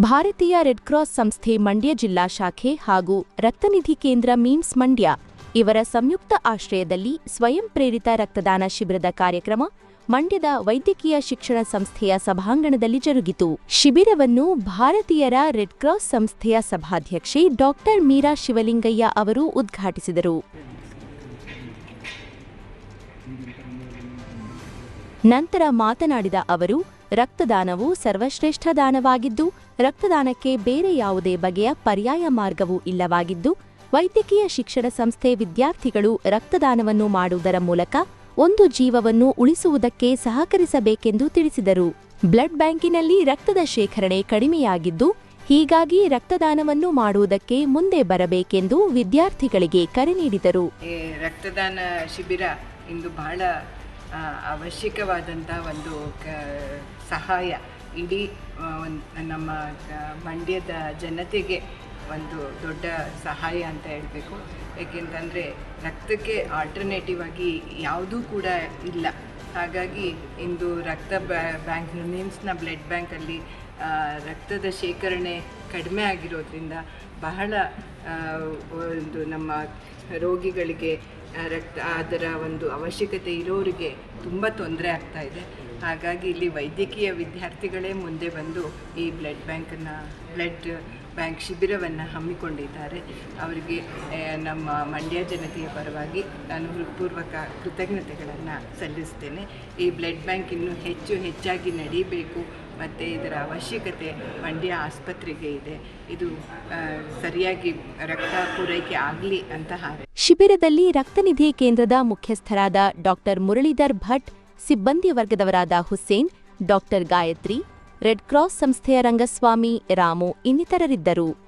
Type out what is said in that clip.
ಭಾರತೀಯ red cross ಸಂಸ್ಥೆ ಮಂಡ್ಯ ಜಿಲ್ಲಾ ಶಾಖೆ ಹಾಗೂ ರಕ್ತನಿಧಿ ಕೇಂದ್ರ ಮೀಮ್ಸ್ ಮಂಡ್ಯ ಇವರ ಸಂಯುಕ್ತ ಆಶ್ರಯದಲ್ಲಿ ಸ್ವಯಂ ಪ್ರೇರಿತ ರಕ್ತದಾನ ಶಿಬಿರದ ಕಾರ್ಯಕ್ರಮ ಮಂಡ್ಯದ ವೈದ್ಯಕೀಯ ಶಿಕ್ಷಣ ಸಂಸ್ಥೆಯ ಸಭಾಂಗಣದಲ್ಲಿ ಜರುಗಿತು. ಶಿಬಿರವನ್ನು ಭಾರತೀಯರ ರೆಡ್ ಕ್ರಾಸ್ ಸಂಸ್ಥೆಯ ಸಭಾಧ್ಯಕ್ಷೆ ಡಾಕ್ಟರ್ ಮೀರಾ ಶಿವಲಿಂಗಯ್ಯ ಅವರು ಉದ್ಘಾಟಿಸಿದರು. ನಂತರ ಮಾತನಾಡಿದ ಅವರು, ರಕ್ತದಾನವು ಸರ್ವಶ್ರೇಷ್ಠ ದಾನವಾಗಿದ್ದು ರಕ್ತದಾನಕ್ಕೆ ಬೇರೆ ಯಾವುದೇ ಬಗೆಯ ಪರ್ಯಾಯ ಮಾರ್ಗವೂ ಇಲ್ಲವಾಗಿದ್ದು, ವೈದ್ಯಕೀಯ ಶಿಕ್ಷಣ ಸಂಸ್ಥೆ ವಿದ್ಯಾರ್ಥಿಗಳು ರಕ್ತದಾನವನ್ನು ಮಾಡುವುದರ ಮೂಲಕ ಒಂದು ಜೀವವನ್ನು ಉಳಿಸುವುದಕ್ಕೆ ಸಹಕರಿಸಬೇಕೆಂದು ತಿಳಿಸಿದರು. ಬ್ಲಡ್ ಬ್ಯಾಂಕಿನಲ್ಲಿ ರಕ್ತದ ಶೇಖರಣೆ ಕಡಿಮೆಯಾಗಿದ್ದು, ಹೀಗಾಗಿ ರಕ್ತದಾನವನ್ನು ಮಾಡುವುದಕ್ಕೆ ಮುಂದೆ ಬರಬೇಕೆಂದು ವಿದ್ಯಾರ್ಥಿಗಳಿಗೆ ಕರೆ ನೀಡಿದರು. ರಕ್ತದಾನ ಶಿಬಿರ ಇಂದು ಬಹಳ ಅವಶ್ಯಕವಾದಂತಹ ಒಂದು ಸಹಾಯ. ಇಡೀ ಒಂದು, ನಮ್ಮ ಮಂಡ್ಯದ ಜನತೆಗೆ ಒಂದು ದೊಡ್ಡ ಸಹಾಯ ಅಂತ ಹೇಳಬೇಕು. ಏಕೆಂತಂದರೆ ರಕ್ತಕ್ಕೆ ಆಲ್ಟರ್ನೇಟಿವ್ ಆಗಿ ಯಾವುದೂ ಕೂಡ ಇಲ್ಲ. ಹಾಗಾಗಿ ಇಂದು ರಕ್ತ ಬ್ಯಾಂಕ್ ನಿಮ್ಸ್ನ ಬ್ಲಡ್ ಬ್ಯಾಂಕಲ್ಲಿ ರಕ್ತದ ಶೇಖರಣೆ ಕಡಿಮೆ ಆಗಿರೋದ್ರಿಂದ ಬಹಳ ಒಂದು ನಮ್ಮ ರೋಗಿಗಳಿಗೆ ರಕ್ತ, ಅದರ ಒಂದು ಅವಶ್ಯಕತೆ ಇರೋರಿಗೆ ತುಂಬ ತೊಂದರೆ ಆಗ್ತಾ ಇದೆ. ಹಾಗಾಗಿ ಇಲ್ಲಿ ವೈದ್ಯಕೀಯ ವಿದ್ಯಾರ್ಥಿಗಳೇ ಮುಂದೆ ಬಂದು ಈ ಬ್ಲಡ್ ಬ್ಯಾಂಕನ್ನು, ಬ್ಲಡ್ ಬ್ಯಾಂಕ್ ಶಿಬಿರವನ್ನು ಹಮ್ಮಿಕೊಂಡಿದ್ದಾರೆ. ಅವರಿಗೆ ನಮ್ಮ ಮಂಡ್ಯ ಜನತೆಯ ಪರವಾಗಿ ನಾನು ಹೃತ್ಪೂರ್ವಕ ಕೃತಜ್ಞತೆಗಳನ್ನು ಸಲ್ಲಿಸ್ತೇನೆ. ಈ ಬ್ಲಡ್ ಬ್ಯಾಂಕ್ ಇನ್ನೂ ಹೆಚ್ಚು ಹೆಚ್ಚಾಗಿ ನಡೀಬೇಕು. ಮತ್ತು ಇದರ ಅವಶ್ಯಕತೆ ಮಂಡ್ಯ ಆಸ್ಪತ್ರೆಗೆ ಇದೆ. ಇದು ಸರಿಯಾಗಿ ರಕ್ತ ಪೂರೈಕೆ ಆಗಲಿ ಅಂತ ಶಿಬಿರದಲ್ಲಿ ರಕ್ತನಿಧಿ ಕೇಂದ್ರದ ಮುಖ್ಯಸ್ಥರಾದ ಡಾಕ್ಟರ್ ಮುರಳೀಧರ್ ಭಟ್, ಸಿಬ್ಬಂದಿ ವರ್ಗದವರಾದ Hussain, doctor Gayatri, red cross ಸಂಸ್ಥೆಯ ರಂಗಸ್ವಾಮಿ, ರಾಮು ಇನ್ನಿತರರಿದ್ದರು.